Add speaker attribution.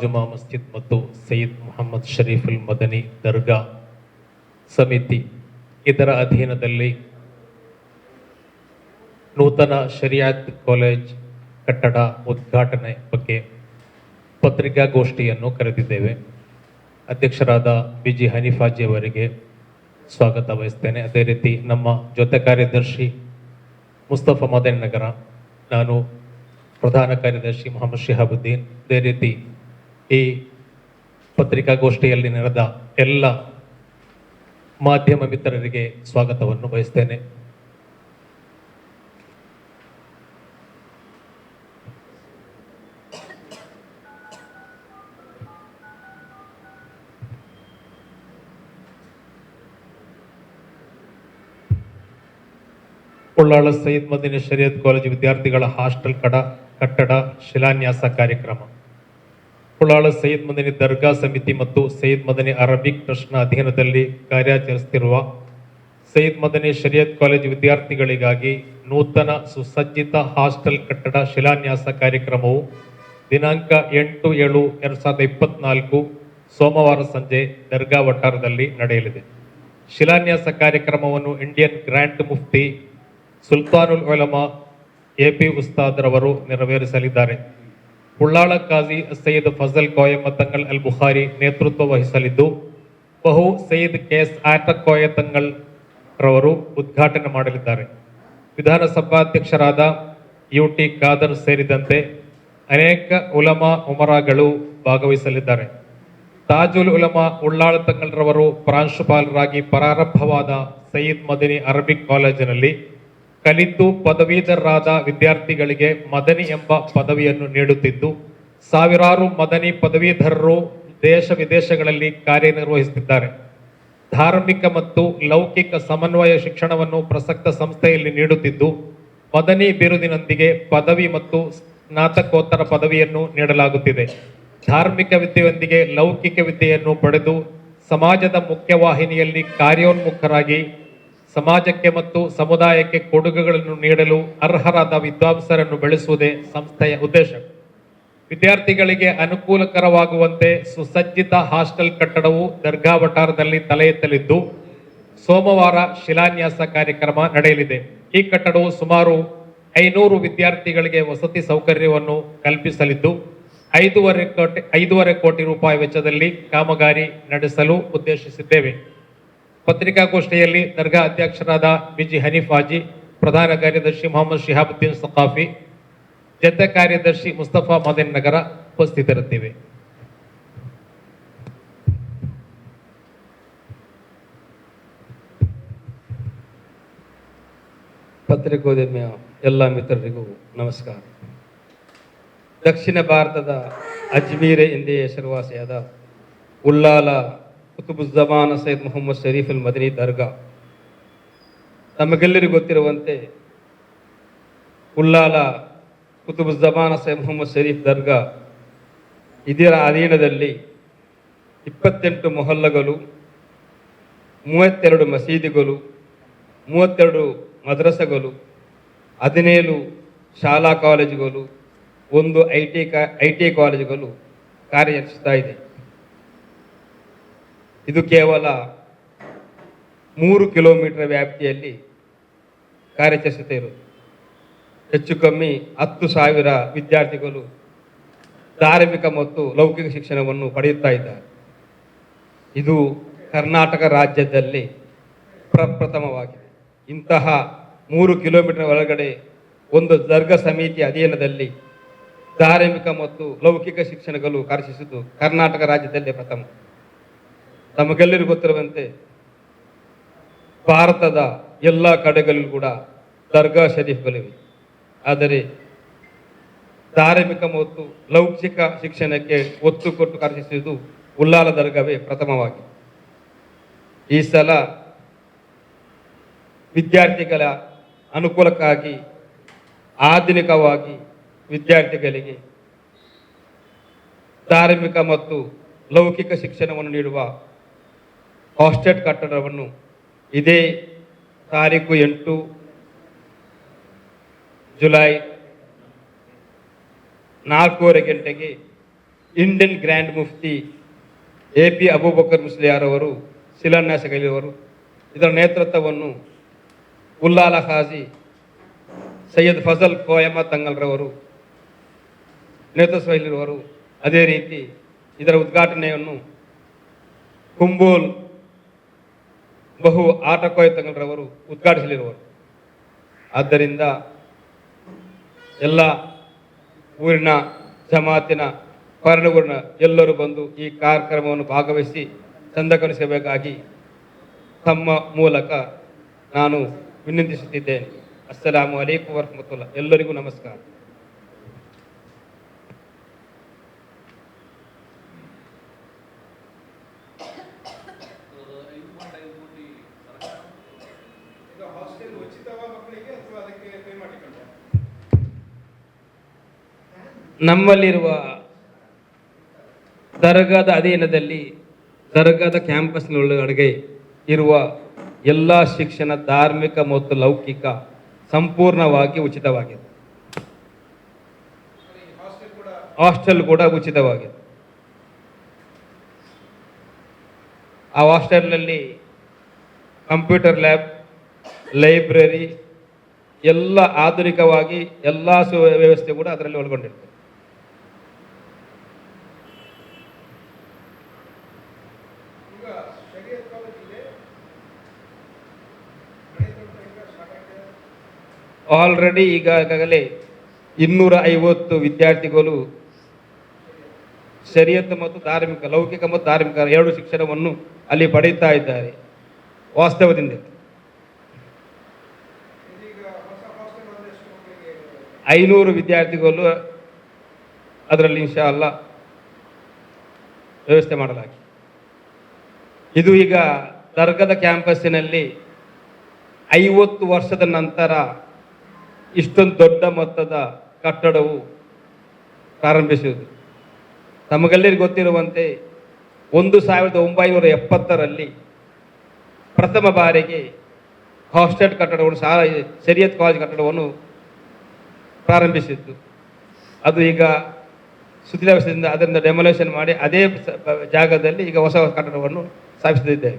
Speaker 1: ಜುಮಾ ಮಸ್ಜಿದ್ ಮತ್ತು ಸೈಯದ್ ಮೊಹಮ್ಮದ್ ಶರೀಫುಲ್ ಮದನಿ ದರ್ಗಾ ಸಮಿತಿ. ಇದರ ಅಧೀನದಲ್ಲಿ ನೂತನ ಶರಿಯಾತ್ ಕಾಲೇಜ್ ಕಟ್ಟಡ ಉದ್ಘಾಟನೆ ಬಗ್ಗೆ ಪತ್ರಿಕಾಗೋಷ್ಠಿಯನ್ನು ಕರೆದಿದ್ದೇವೆ. ಅಧ್ಯಕ್ಷರಾದ ಬಿ ಜಿ ಹನೀಫಾಜಿ ಅವರಿಗೆ ಸ್ವಾಗತ ಬಯಸ್ತೇನೆ ಅದೇ ರೀತಿ ನಮ್ಮ ಜೊತೆ ಕಾರ್ಯದರ್ಶಿ ಮುಸ್ತಫಾ ಮದನ್ ನಗರ, ನಾನು ಪ್ರಧಾನ ಕಾರ್ಯದರ್ಶಿ ಮೊಹಮ್ಮದ್ ಶಿಹಾಬುದ್ದೀನ್. ಅದೇ ರೀತಿ ಈ ಪತ್ರಿಕಾಗೋಷ್ಠಿಯಲ್ಲಿ ನಡೆದ ಎಲ್ಲ ಮಾಧ್ಯಮ ಮಿತ್ರರಿಗೆ ಸ್ವಾಗತವನ್ನು ಬಯಸ್ತೇನೆ. ಕೊಳ್ಳಾಳ ಸೈಯದ್ ಮದಿನ ಶರಿಯತ್ ಕಾಲೇಜು ವಿದ್ಯಾರ್ಥಿಗಳ ಹಾಸ್ಟೆಲ್ ಕಡ, ಕಟ್ಟಡ ಶಿಲಾನ್ಯಾಸ ಕಾರ್ಯಕ್ರಮ. ಉಳ್ಳಾಳ ಸೈಯದ್ ಮದನಿ ದರ್ಗಾ ಸಮಿತಿ ಮತ್ತು ಸೈಯದ್ ಮದನಿ ಅರಬಿಕ್ ಟ್ರಸ್ಟ್ನ ಅಧೀನದಲ್ಲಿ ಕಾರ್ಯಾಚರಿಸುತ್ತಿರುವ ಸೈಯದ್ ಮದನಿ ಶರಿಯತ್ ಕಾಲೇಜ್ ವಿದ್ಯಾರ್ಥಿಗಳಿಗಾಗಿ ನೂತನ ಸುಸಜ್ಜಿತ ಹಾಸ್ಟೆಲ್ ಕಟ್ಟಡ ಶಿಲಾನ್ಯಾಸ ಕಾರ್ಯಕ್ರಮವು ದಿನಾಂಕ ಎಂಟು ಏಳು ಎರಡು ಸಾವಿರದ ಇಪ್ಪತ್ನಾಲ್ಕು ಸೋಮವಾರ ಸಂಜೆ ದರ್ಗಾ ವಠಾರದಲ್ಲಿ ನಡೆಯಲಿದೆ. ಶಿಲಾನ್ಯಾಸ ಕಾರ್ಯಕ್ರಮವನ್ನು Indian grand Mufti ಸುಲ್ತಾನುಲ್ ಒಲಮಾ A P ಉಸ್ತಾದ್ರವರು ನೆರವೇರಿಸಲಿದ್ದಾರೆ. ಉಳ್ಳಾಳ ಖಾಜಿ ಸೈಯದ್ ಫಜಲ್ ಕೋಯಮತ್ತಂಗಲ್ ಅಲ್ ಬುಖಾರಿ ನೇತೃತ್ವ ವಹಿಸಲಿದ್ದು, ಬಹು ಸೈಯದ್ ಕೆಎಸ್ ಕೋಯತಂಗಲ್ ರವರು ಉದ್ಘಾಟನೆ ಮಾಡಲಿದ್ದಾರೆ. ವಿಧಾನಸಭಾಧ್ಯಕ್ಷರಾದ ಯು ಟಿ ಖಾದರ್ ಸೇರಿದಂತೆ ಅನೇಕ ಉಲಮಾ ಉಮರಾಗಳು ಭಾಗವಹಿಸಲಿದ್ದಾರೆ. ತಾಜುಲ್ ಉಲಮಾ ಉಳ್ಳಾಳ ತಂಗಲ್ರವರು ಪ್ರಾಂಶುಪಾಲರಾಗಿ ಪ್ರಾರಂಭವಾದ ಸಯ್ಯದ್ ಮದಿನಿ ಅರಬಿಕ್ ಕಾಲೇಜಿನಲ್ಲಿ ಕಲಿತು ಪದವೀಧರರಾದ ವಿದ್ಯಾರ್ಥಿಗಳಿಗೆ ಮದನಿ ಎಂಬ ಪದವಿಯನ್ನು ನೀಡುತ್ತಿದ್ದು, ಸಾವಿರಾರು ಮದನಿ ಪದವೀಧರರು ದೇಶ ವಿದೇಶಗಳಲ್ಲಿ ಕಾರ್ಯನಿರ್ವಹಿಸುತ್ತಿದ್ದಾರೆ. ಧಾರ್ಮಿಕ ಮತ್ತು ಲೌಕಿಕ ಸಮನ್ವಯ ಶಿಕ್ಷಣವನ್ನು ಪ್ರಸಕ್ತ ಸಂಸ್ಥೆಯಲ್ಲಿ ನೀಡುತ್ತಿದ್ದು, ಮದನಿ ಬಿರುದಿನೊಂದಿಗೆ ಪದವಿ ಮತ್ತು ಸ್ನಾತಕೋತ್ತರ ಪದವಿಯನ್ನು ನೀಡಲಾಗುತ್ತಿದೆ. ಧಾರ್ಮಿಕ ವಿದ್ಯೆಯೊಂದಿಗೆ ಲೌಕಿಕ ವಿದ್ಯೆಯನ್ನು ಪಡೆದು, ಸಮಾಜದ ಮುಖ್ಯವಾಹಿನಿಯಲ್ಲಿ ಕಾರ್ಯೋನ್ಮುಖರಾಗಿ ಸಮಾಜಕ್ಕೆ ಮತ್ತು ಸಮುದಾಯಕ್ಕೆ ಕೊಡುಗೆಗಳನ್ನು ನೀಡಲು ಅರ್ಹರಾದ ವಿದ್ವಾಂಸರನ್ನು ಬೆಳೆಸುವುದೇ ಸಂಸ್ಥೆಯ ಉದ್ದೇಶ. ವಿದ್ಯಾರ್ಥಿಗಳಿಗೆ ಅನುಕೂಲಕರವಾಗುವಂತೆ ಸುಸಜ್ಜಿತ ಹಾಸ್ಟೆಲ್ ಕಟ್ಟಡವು ದರ್ಗಾ ವಠಾರದಲ್ಲಿ ತಲೆ ಎತ್ತಲಿದ್ದು, ಸೋಮವಾರ ಶಿಲಾನ್ಯಾಸ ಕಾರ್ಯಕ್ರಮ ನಡೆಯಲಿದೆ. ಈ ಕಟ್ಟಡವು ಸುಮಾರು ಐನೂರು ವಿದ್ಯಾರ್ಥಿಗಳಿಗೆ ವಸತಿ ಸೌಕರ್ಯವನ್ನು ಕಲ್ಪಿಸಲಿದ್ದು, ಐದೂವರೆ ಕೋಟಿ ಐದೂವರೆ ಕೋಟಿ ರೂಪಾಯಿ ವೆಚ್ಚದಲ್ಲಿ ಕಾಮಗಾರಿ ನಡೆಸಲು ಉದ್ದೇಶಿಸಿದ್ದೇವೆ. ಪತ್ರಿಕಾಗೋಷ್ಠಿಯಲ್ಲಿ ದರ್ಗಾ ಅಧ್ಯಕ್ಷರಾದ ಬಿಜಿ ಹನೀಫ್ ಹಾಜಿ, ಪ್ರಧಾನ ಕಾರ್ಯದರ್ಶಿ ಮೊಹಮ್ಮದ್ ಶಿಹಾಬುದ್ದೀನ್ ಸಖಾಫಿ, ಜತೆ ಕಾರ್ಯದರ್ಶಿ ಮುಸ್ತಫಾ ಮದನ್ ನಗರ ಉಪಸ್ಥಿತರಿದ್ದೇವೆ.
Speaker 2: ಪತ್ರಿಕೋದ್ಯಮಿಯ ಎಲ್ಲ ಮಿತ್ರರಿಗೂ ನಮಸ್ಕಾರ. ದಕ್ಷಿಣ ಭಾರತದ ಅಜ್ಮೀರೆ ಎಂದೇ ಹೆಸರುವಾಸಿಯಾದ ಉಳ್ಳಾಲ ಕುತುಬುಜ್ಜಮಾನ ಸೈಯದ್ ಮೊಹಮ್ಮದ್ ಶರೀಫ್ ಅಲ್ ಮದನಿ ದರ್ಗಾ. ನಮಗೆಲ್ಲರಿಗೂ ಗೊತ್ತಿರುವಂತೆ ಉಲ್ಲಾಲ ಕುತುಬುಜ್ಜಮಾನ ಸೈದ್ ಮೊಹಮ್ಮದ್ ಶರೀಫ್ ದರ್ಗಾ ಇದರ ಅಧೀನದಲ್ಲಿ ಇಪ್ಪತ್ತೆಂಟು ಮೊಹಲ್ಲಗಳು, ಮೂವತ್ತೆರಡು ಮಸೀದಿಗಳು, ಮೂವತ್ತೆರಡು ಮದ್ರಸಗಳು, ಹದಿನೇಳು ಶಾಲಾ ಕಾಲೇಜುಗಳು, ಒಂದು ಐ ಟಿ ಕಾ, ಐ ಟಿ ಕಾಲೇಜುಗಳು ಕಾರ್ಯನಿರ್ವಹಿಸ್ತಾ ಇದೆ. ಇದು ಕೇವಲ ಮೂರು ಕಿಲೋಮೀಟರ್ ವ್ಯಾಪ್ತಿಯಲ್ಲಿ ಕಾರ್ಯಚರಿಸುತ್ತೆ ಇರುವುದು. ಹೆಚ್ಚು ಕಮ್ಮಿ ಹತ್ತು ಸಾವಿರ ವಿದ್ಯಾರ್ಥಿಗಳು ಧಾರ್ಮಿಕ ಮತ್ತು ಲೌಕಿಕ ಶಿಕ್ಷಣವನ್ನು ಪಡೆಯುತ್ತಾ ಇದ್ದಾರೆ. ಇದು ಕರ್ನಾಟಕ ರಾಜ್ಯದಲ್ಲಿ ಪ್ರಪ್ರಥಮವಾಗಿದೆ. ಇಂತಹ ಮೂರು ಕಿಲೋಮೀಟರ್ ಒಳಗಡೆ ಒಂದು ದರ್ಗ ಸಮಿತಿ ಅಧೀನದಲ್ಲಿ ಧಾರ್ಮಿಕ ಮತ್ತು ಲೌಕಿಕ ಶಿಕ್ಷಣಗಳು ಕಾರ್ಯನಿರ್ವಹಿಸಿದ್ದು ಕರ್ನಾಟಕ ರಾಜ್ಯದಲ್ಲಿ ಪ್ರಥಮ. ತಮಗೆಲ್ಲರಿಗೂ ಗೊತ್ತಿರುವಂತೆ? ಭಾರತದ ಎಲ್ಲ ಕಡೆಗಳಲ್ಲೂ ಕೂಡ ದರ್ಗಾ ಶರೀಫ್ಗಳಿವೆ ಆದರೆ ಧಾರ್ಮಿಕ ಮತ್ತು ಲೌಕಿಕ ಶಿಕ್ಷಣಕ್ಕೆ ಒತ್ತು ಕೊಟ್ಟು ಕರೆಸಿದ್ದು ಉಲ್ಲಾಲ ದರ್ಗಾವೇ ಪ್ರಥಮವಾಗಿ. ಈ ಸಲ ವಿದ್ಯಾರ್ಥಿಗಳ ಅನುಕೂಲಕ್ಕಾಗಿ, ಆಧುನಿಕವಾಗಿ ವಿದ್ಯಾರ್ಥಿಗಳಿಗೆ ಧಾರ್ಮಿಕ ಮತ್ತು ಲೌಕಿಕ ಶಿಕ್ಷಣವನ್ನು ನೀಡುವ ಹಾಸ್ಟೆಲ್ ಕಟ್ಟಡವನ್ನು ಇದೇ ತಾರೀಕು ಎಂಟು ಜುಲೈ ನಾಲ್ಕೂವರೆ ಗಂಟೆಗೆ Indian grand mufti A P Aboobacker Musliyar ಅವರು ಶಿಲಾನ್ಯಾಸಗೈಲಿರುವರು ಇದರ ನೇತೃತ್ವವನ್ನು ಉಲ್ಲಾಲ ಖಾಜಿ ಸೈಯದ್ ಫಜಲ್ ಕೋಯಮ ತಂಗಲ್ರವರು ನೇತೃತ್ವದಲ್ಲಿರುವರು. ಅದೇ ರೀತಿ ಇದರ ಉದ್ಘಾಟನೆಯನ್ನು ಕುಂಬೋಲ್ ಬಹು ಆಟ ತಂಗಲ್ರವರು ಉದ್ಘಾಟಿಸಲಿರುವರು. ಆದ್ದರಿಂದ ಎಲ್ಲ ಊರಿನ ಜಮಾತಿನ ಕಾರಣಗಳನ್ನ ಎಲ್ಲರೂ ಬಂದು ಈ ಕಾರ್ಯಕ್ರಮವನ್ನು ಭಾಗವಹಿಸಿ ಚಂದಗೊಳಿಸಬೇಕಾಗಿ ತಮ್ಮ ಮೂಲಕ ನಾನು ವಿನಂತಿಸುತ್ತಿದ್ದೇನೆ. ಅಸ್ಸಲಾಮು ಅಲೈಕು ವರಹಮತುಲ್ಲ ಎಲ್ಲರಿಗೂ ನಮಸ್ಕಾರ. ನಮ್ಮಲ್ಲಿರುವ ದರ್ಗಾದ ಅಧೀನದಲ್ಲಿ ದರ್ಗಾದ ಕ್ಯಾಂಪಸ್ನೊಳಗಡೆಗೆ ಇರುವ ಎಲ್ಲ ಶಿಕ್ಷಣ ಧಾರ್ಮಿಕ ಮತ್ತು ಲೌಕಿಕ ಸಂಪೂರ್ಣವಾಗಿ ಉಚಿತವಾಗಿದೆ. ಹಾಸ್ಟೆಲ್ ಕೂಡ ಉಚಿತವಾಗಿದೆ. ಆ ಹಾಸ್ಟೆಲ್ನಲ್ಲಿ ಕಂಪ್ಯೂಟರ್ ಲ್ಯಾಬ್ ಲೈಬ್ರರಿ ಎಲ್ಲ ಆಧುನಿಕವಾಗಿ ಎಲ್ಲ ಸುವ್ಯವಸ್ಥೆ ಕೂಡ ಅದರಲ್ಲಿ ಒಳಗೊಂಡಿರ್ತದೆ ಆಲ್ರೆಡಿ ಈಗಾಗಲೇ ಇನ್ನೂರ ಐವತ್ತು ವಿದ್ಯಾರ್ಥಿಗಳು ಶರಿಯತ್ ಮತ್ತು ಧಾರ್ಮಿಕ ಲೌಕಿಕ ಮತ್ತು ಧಾರ್ಮಿಕ ಎರಡು ಶಿಕ್ಷಣವನ್ನು ಅಲ್ಲಿ ಪಡೆಯುತ್ತಾ ಇದ್ದಾರೆ. ವಾಸ್ತವದಿಂದ. ಐನೂರು ವಿದ್ಯಾರ್ಥಿಗಳು ಅದರಲ್ಲಿ ಇನ್ಶಾ ಅಲ್ಲ ವ್ಯವಸ್ಥೆ ಮಾಡಲಾಗಿ. ಇದು ಈಗ ದರ್ಗದ ಕ್ಯಾಂಪಸ್ಸಿನಲ್ಲಿ ಐವತ್ತು ವರ್ಷದ ನಂತರ ಇಷ್ಟೊಂದು ದೊಡ್ಡ ಮೊತ್ತದ ಕಟ್ಟಡವು ಪ್ರಾರಂಭಿಸುವುದು ತಮಗೆಲ್ಲರಿಗೆ ಗೊತ್ತಿರುವಂತೆ ಒಂದು ಸಾವಿರದ ಒಂಬೈನೂರ ಎಪ್ಪತ್ತರಲ್ಲಿ ಪ್ರಥಮ ಬಾರಿಗೆ ಹಾಸ್ಟೆಲ್ ಕಟ್ಟಡವನ್ನು ಸಹ ಶರಿಯತ್ ಕಾಲೇಜ್ ಕಟ್ಟಡವನ್ನು ಪ್ರಾರಂಭಿಸಿತ್ತು ಅದು ಈಗ ಶಿಥಿಲಾವಸ್ಥೆಯಿಂದ ಅದರಿಂದ ಡೆಮೊಲೇಷನ್ ಮಾಡಿ ಅದೇ ಜಾಗದಲ್ಲಿ ಈಗ ಹೊಸ ಕಟ್ಟಡವನ್ನು ಸ್ಥಾಪಿಸುತ್ತಿದ್ದೇವೆ